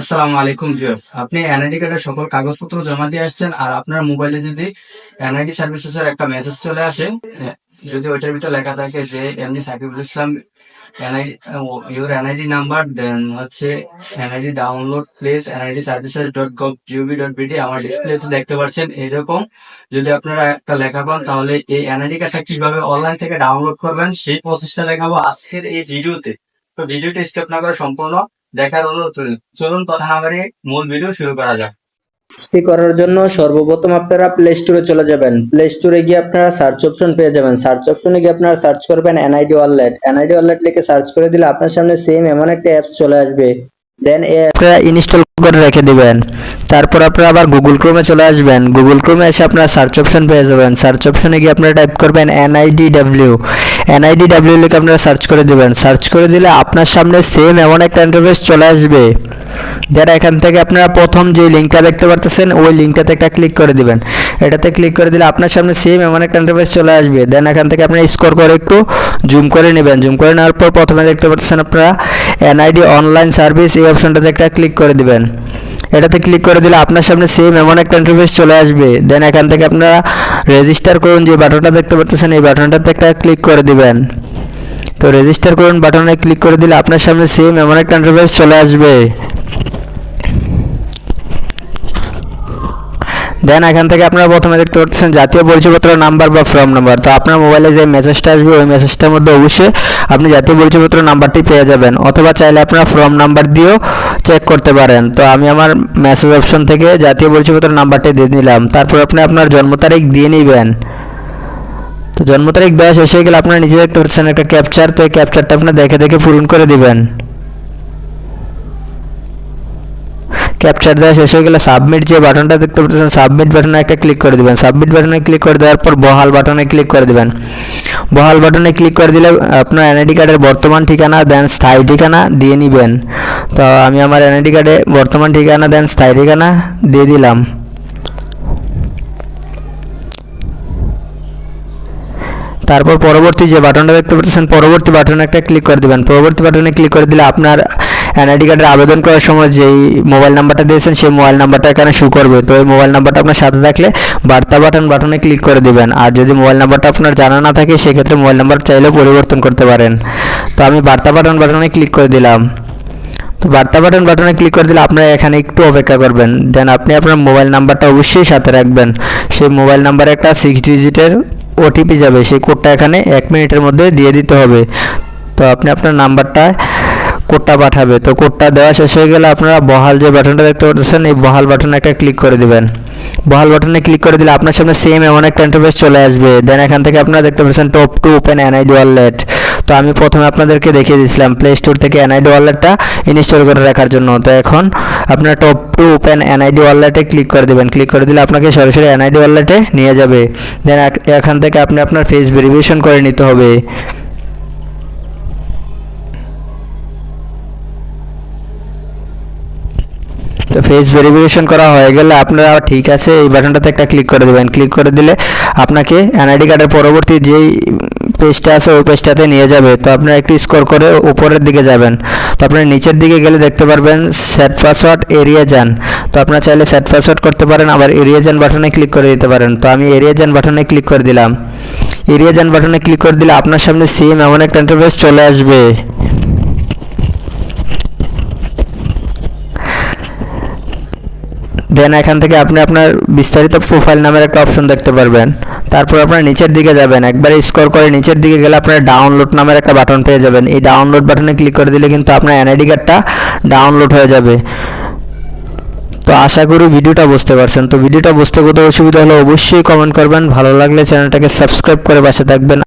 আসসালামু আলাইকুম ভিউয়ার্স। আপনি এনআইডি কার্ডের সকল কাগজপত্র জমা দিয়ে আসছেন আর আপনার মোবাইলে যদি এনআইডি সার্ভিসেস এর একটা মেসেজ চলে আসে যদি ওইটার ভিতরে লেখা থাকে যে এমনি Sakibul Islam your NID number then হচ্ছে NID download place NID services dot gov GOV dot BD আমার ডিসপ্লেতে দেখতে পাচ্ছেন এরকম। যদি আপনারা একটা লেখা পান, তাহলে এই এনআইডি কার্ডটা কীভাবে অনলাইন থেকে ডাউনলোড করবেন, সেই প্রসেসটা দেখাবো আজকের এই ভিডিওতে তো। ভিডিওটা স্কিপ না করে সম্পূর্ণ দেখার হলো চলুন কথা না মূল ভিডিও শুরু করা যাক। কাজটি করার জন্য সর্বপ্রথম আপনারা প্লে স্টোরে চলে যাবেন। প্লে স্টোরে গিয়ে আপনারা সার্চ অপশন পেয়ে যাবেন। সার্চ অপশনে গিয়ে আপনারা সার্চ করবেন এনআইডি ওয়ালেট এনআইডি ওয়ালেট লিখে সার্চ করে দিলে আপনার সামনে সেম এমন একটা অ্যাপস চলে আসবে। দেন আপনারা ইনস্টল করে রেখে দিবেন। তারপর আপনারা আবার গুগল ক্রোমে চলে আসবেন। গুগল ক্রোমে এসে আপনারা সার্চ অপশন পেয়ে যাবেন। সার্চ অপশনে গিয়ে আপনারা টাইপ করবেন এনআইডি ডাব্লিউ এনআইডি ডাব্লিউ লিখে আপনারা সার্চ করে দিবেন। সার্চ করে দিলে আপনার সামনে সেম এমন একটা ইন্টারফেস চলে আসবে যারা এখান থেকে আপনারা প্রথম যে লিঙ্কটা দেখতে পারতেছেন, ওই লিঙ্কটাতে একটা ক্লিক করে দিবেন। এটাতে ক্লিক করে দিলে আপনার সামনে সেম এমন একটা ইন্টারফেস চলে আসবে। দেন এখান থেকে আপনারা স্কোর করে একটু জুম করে নেবেন। জুম করে নেওয়ার পর প্রথমে দেখতে পাচ্ছেন আপনারা এনআইডি অনলাইন সার্ভিস এই অপশনটাতে একটা ক্লিক করে দিবেন। এটাতে ক্লিক করে দিলে আপনার সামনে সেম এমন একটা ইন্টারফেস চলে আসবে। দেন এখান থেকে আপনারা রেজিস্টার করুন যে বাটনটা দেখতে পাচ্ছেন, এই বাটনটাতে একটা ক্লিক করে দিবেন। তো রেজিস্টার করুন বাটনে ক্লিক করে দিলে আপনার সামনে সেম এমন একটা ইন্টারফেস চলে আসবে। দেন এখান থেকে আপনারা প্রথমে দেখতে পাচ্ছেন জাতীয় পরিচয়পত্র নাম্বার বা ফর্ম নাম্বার। তো আপনার মোবাইলে যে মেসেজটা আসবে, ওই মেসেজটার মধ্যে অবশ্যই আপনি জাতীয় পরিচয়পত্র নাম্বারটি পেয়ে যাবেন। অথবা চাইলে আপনারা ফর্ম নাম্বার দিয়েও চেক করতে পারেন। তো আমি আমার মেসেজ অপশন থেকে জাতীয় পরিচয়পত্র নাম্বারটি দিয়ে নিলাম তারপর আপনি আপনার জন্ম তারিখ দিয়ে নেবেন। তো জন্ম তারিখ শেষ হয়ে গেলে আপনারা নিচে দেখতে পাচ্ছেন একটা ক্যাপচার তো এই ক্যাপচারটা আপনার দেখে দেখে পূরণ করে দিবেন। ক্যাপচার দেওয়া শেষ হয়ে গেলে সাবমিট যে বাটনটা দেখতে পাচ্ছেন সাবমিট বাটনে একটা ক্লিক করে দিবেন। সাবমিট বাটনে ক্লিক করে দেওয়ার পর বহাল বাটনে ক্লিক করে দিবেন। বহাল বাটনে ক্লিক করে দিলে আপনার এনআইডি কার্ডের বর্তমান ঠিকানা দেন স্থায়ী ঠিকানা দিয়ে নেবেন। তো আমি আমার এনআইডি কার্ডে বর্তমান ঠিকানা দেন স্থায়ী ঠিকানা দিয়ে দিলাম। তারপর পরবর্তী যে বাটনটা দেখতে পাচ্ছেন, পরবর্তী বাটনে একটা ক্লিক করে দিবেন। পরবর্তী বাটনে ক্লিক করে দিলে আপনার এনআইডি কার্ডের আবেদন করার সময় যেই মোবাইল নাম্বারটা দিয়েছেন, সেই মোবাইল নাম্বারটা এখানে শু করবে। তো এই মোবাইল নাম্বারটা আপনার সাথে থাকলে বার্তা বাটন বাটনে ক্লিক করে দিবেন। আর যদি মোবাইল নাম্বারটা আপনার জানা না থাকে, সেক্ষেত্রে মোবাইল নাম্বার চাইলেও পরিবর্তন করতে পারেন। তো আমি বার্তা বাটন বাটনে ক্লিক করে দিলাম। তো বার্তা বাটন বাটনে ক্লিক করে দিলে আপনারা এখানে একটু অপেক্ষা করবেন। দেন আপনি আপনার মোবাইল নাম্বারটা অবশ্যই সাথে রাখবেন। সেই মোবাইল নাম্বারে একটা সিক্স ডিজিটের ওটিপি যাবে। সেই কোডটা এখানে এক মিনিটের মধ্যে দিয়ে দিতে হবে। তো আপনি আপনার নাম্বারটা কোডটা পাঠাবে। তো কোডটা দেওয়া শেষ হয়ে গেলে আপনারা বহাল যে বাটনটা দেখতে পাচ্ছেন এই বহাল বাটনে একটা ক্লিক করে দিবেন। বহাল বাটনে ক্লিক করে দিলে আপনার সামনে সেম এমন একটা ইন্টারফেস চলে আসবে। দেন এখান থেকে আপনারা দেখতে পাচ্ছেন tap to open NID wallet তো আমি প্রথমে আপনাদেরকে দেখিয়ে দিয়েছিলাম প্লে স্টোর থেকে এনআইডি ওয়ালেটটা ইনস্টল করে রাখার জন্য। তো এখন আপনার টপ টু ওপেন এনআইডি ওয়ালেটে ক্লিক করে দিবেন। ক্লিক করে দিলে আপনাকে সরাসরি এনআইডি ওয়ালেটে নিয়ে যাবে। দেন এখান থেকে আপনি আপনার ফেস ভেরিফিকেশন করে নিতে হবে। তো ফেস ভেরিফিকেশন করা হয়ে গেলে আপনারা ঠিক আছে, এই বাটনটাতে একটা ক্লিক করে দেবেন। ক্লিক করে দিলে আপনাকে এনআইডি কার্ডের পরবর্তী যেই পেজটা আছে, ওই পেজটাতে নিয়ে যাবে। তো আপনারা একটু স্কোর করে উপরের দিকে যাবেন। তো আপনারা নিচের দিকে গেলে দেখতে পারবেন সেট পাসওয়ার্ড এরিয়া যান তো আপনারা চাইলে সেট পাসওয়ার্ড করতে পারেন, আবার এরিয়া যান বাটনে ক্লিক করে দিতে পারেন। তো আমি এরিয়া যান বাটনে ক্লিক করে দিলাম। এরিয়া যান বাটনে ক্লিক করে দিলে আপনার সামনে সেম এমন একটা ইন্টারফেস চলে আসবে। দেন এখান থেকে আপনি আপনার বিস্তারিত প্রোফাইল নামের একটা অপশন দেখতে পারবেন। তারপর আপনার নিচের দিকে যাবেন। একবার স্ক্রল করে নিচের দিকে গেলে আপনার ডাউনলোড নামের একটা বাটন পেয়ে যাবেন। এই ডাউনলোড বাটনে ক্লিক করে দিলে কিন্তু আপনার এনআইডি কার্ডটা ডাউনলোড হয়ে যাবে। তো আশা করি ভিডিওটা বুঝতে পারছেন। তো ভিডিওটা বুঝতে কোথাও অসুবিধা হলে অবশ্যই কমেন্ট করবেন। ভালো লাগলে চ্যানেলটাকে সাবস্ক্রাইব করে পাশে থাকবেন।